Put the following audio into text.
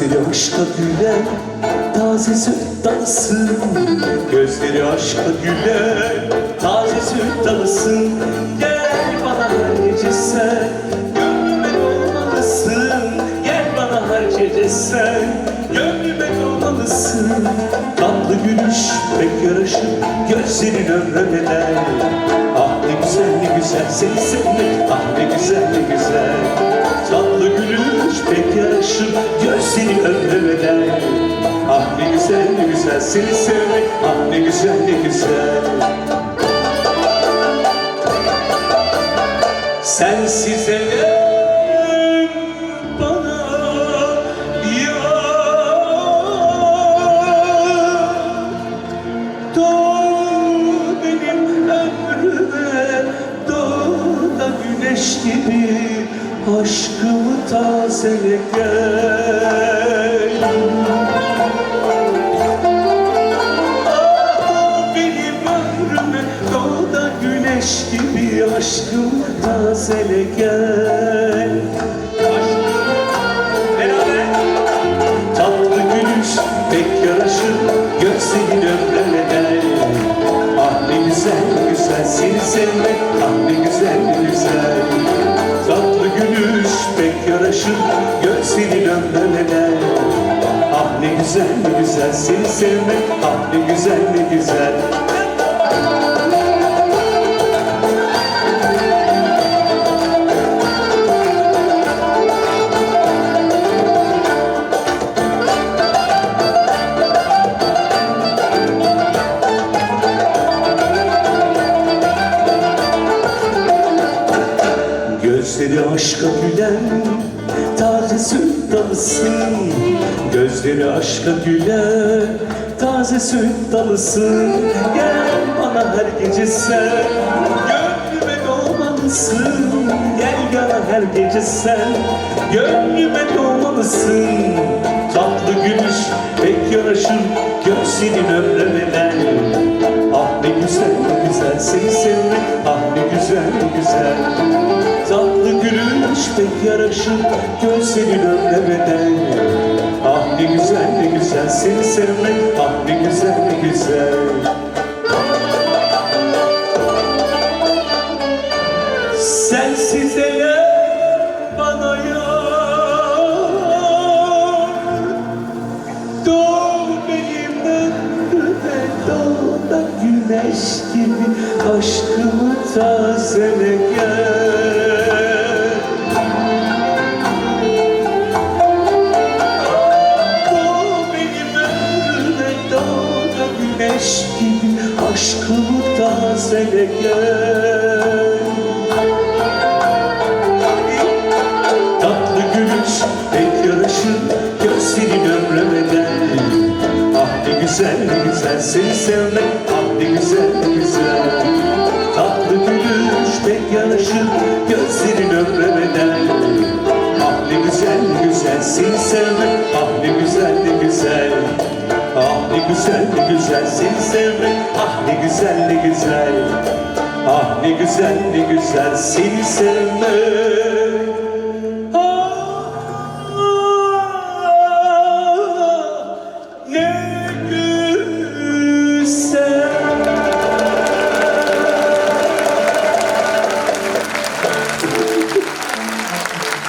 aşka gülen taze süt dalısın Gözleri aşka gülen taze süt dalısın Gel bana gece sen gönlüme dolmalısın. Gel bana gece sen gönlüme dolmalısın. Tatlı gülüş pek yaraşır gözlerin bedel Ah ne güzel ne güzel seni sevmek Ah ne güzel ne güzel. Tatlı gülüş pek yaraşır Gözlerin ömre bedel Ah ne güzel ne güzel seni sevmek. Ah ne güzel ne güzel. Sensiz elem bana yar. Doğ benim ömrüme Doğ da güneş gibi Aşkımı tazele gel. Ah, benim ömrüme Doğ da güneş gibi Aşkımı tazele gel. Tatlı gülüş pek yaraşır Gözlerin ömrüme der Ah ne güzel güzel seni sevmek Ah Gözlerin ömrüme der Ah ne güzel ne güzel seni sevmek. Ah ne güzel ne güzel. Gözleri aşka gülen taze süt Gözleri aşka gülen taze süt dalısın Gel bana her gece sen. Gönlüme dolmalısın Gel bana her gece sen. Gönlüme dolmalısın Tatlı gülüş pek yaraşır gözlerin ömremeden Ah ne güzel ne güzel seni sevmek Ah ne güzel ne güzel gülüş pek yaraşır Gözlerin ömremeden Ah ne güzel ne güzel seni sevmek Ah ne güzel ne güzel. Sensiz eğer bana yar Doğ benim ömrüme doğ da güneş gibi Aşkımı tazele gel gel Tatlı gülüş pek yaraşır Gözlerin ömremeden Ah ne güzel güzel seni sevmek Ah ne güzel güzel. Tatlı gülüş pek yaraşır Gözlerin ömremeden Ah ne güzel güzel seni sevmek güzel ne güzel seni sevmek. Ah ne güzel ne güzel. Ah ne güzel ne güzel seni sevmek